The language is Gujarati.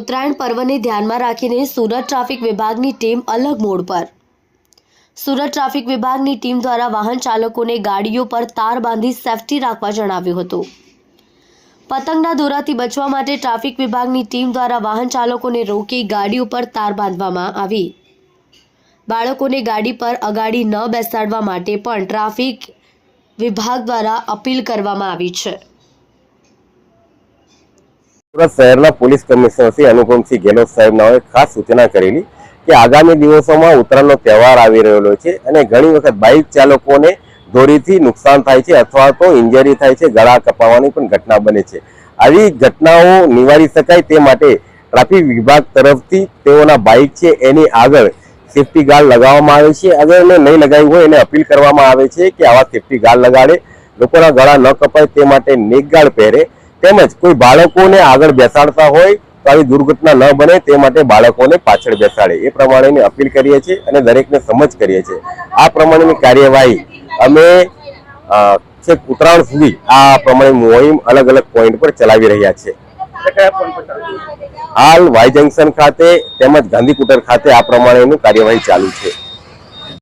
ઉત્તરાયણ પર્વને ધ્યાનમાં રાખીને સુરત ટ્રાફિક વિભાગની ટીમ અલગ મોડ પર. સુરત ટ્રાફિક વિભાગની ટીમ દ્વારા વાહન ચાલકોને ગાડીઓ પર તાર બાંધી સેફટી રાખવા જણાવ્યું હતું. પતંગના દોરાથી બચવા માટે ટ્રાફિક વિભાગની ટીમ દ્વારા વાહન ચાલકોને રોકી ગાડી ઉપર તાર બાંધવામાં આવી. બાળકોને ગાડી પર અગાડી ન બેસાડવા માટે પણ ટ્રાફિક વિભાગ દ્વારા અપીલ કરવામાં આવી છે. સુરત શહેરના પોલીસ કમિશનર શ્રી અનુપમસિંહ ગેહલોત સાહેબનાઓએ ખાસ સૂચના કરેલી કે આગામી દિવસોમાં ઉત્તરાયણનો તહેવાર આવી રહેલો છે અને ઘણી વખત બાઇક ચાલકોને દોરીથી નુકસાન થાય છે અથવા તો ઇન્જરી થાય છે, ગળા કપાવવાની પણ ઘટના બને છે. આવી ઘટનાઓ નિવારી શકાય તે માટે ટ્રાફિક વિભાગ તરફથી તેઓના બાઇક છે એની આગળ સેફટી ગાર્ડ લગાવવામાં આવે છે. અગર એને નહીં લગાવ્યું હોય એને અપીલ કરવામાં આવે છે કે આવા સેફ્ટી ગાર્ડ લગાડે. લોકોના ગળા ન કપાય તે માટે નેક ગાર્ડ પહેરે. તેમજ કોઈ બાળકોને આગળ બેસાડતા હોય તો આવી દુર્ઘટના ન બને, તે માટે બાળકોને પાછળ બેસાડે. એ પ્રમાણેની અપીલ કરીએ છીએ અને દરેકને સમજ કરીએ છીએ. આ પ્રમાણેની કાર્યવાહી અમે છેક ઉત્તરાયણ સુધી આ પ્રમાણે મોહિમ અલગ અલગ પોઈન્ટ પર ચલાવી રહ્યા છે હાલ વાય જંકશન ખાતે તેમજ ગાંધીકુટર ખાતે આ પ્રમાણેનું કાર્યવાહી ચાલુ છે.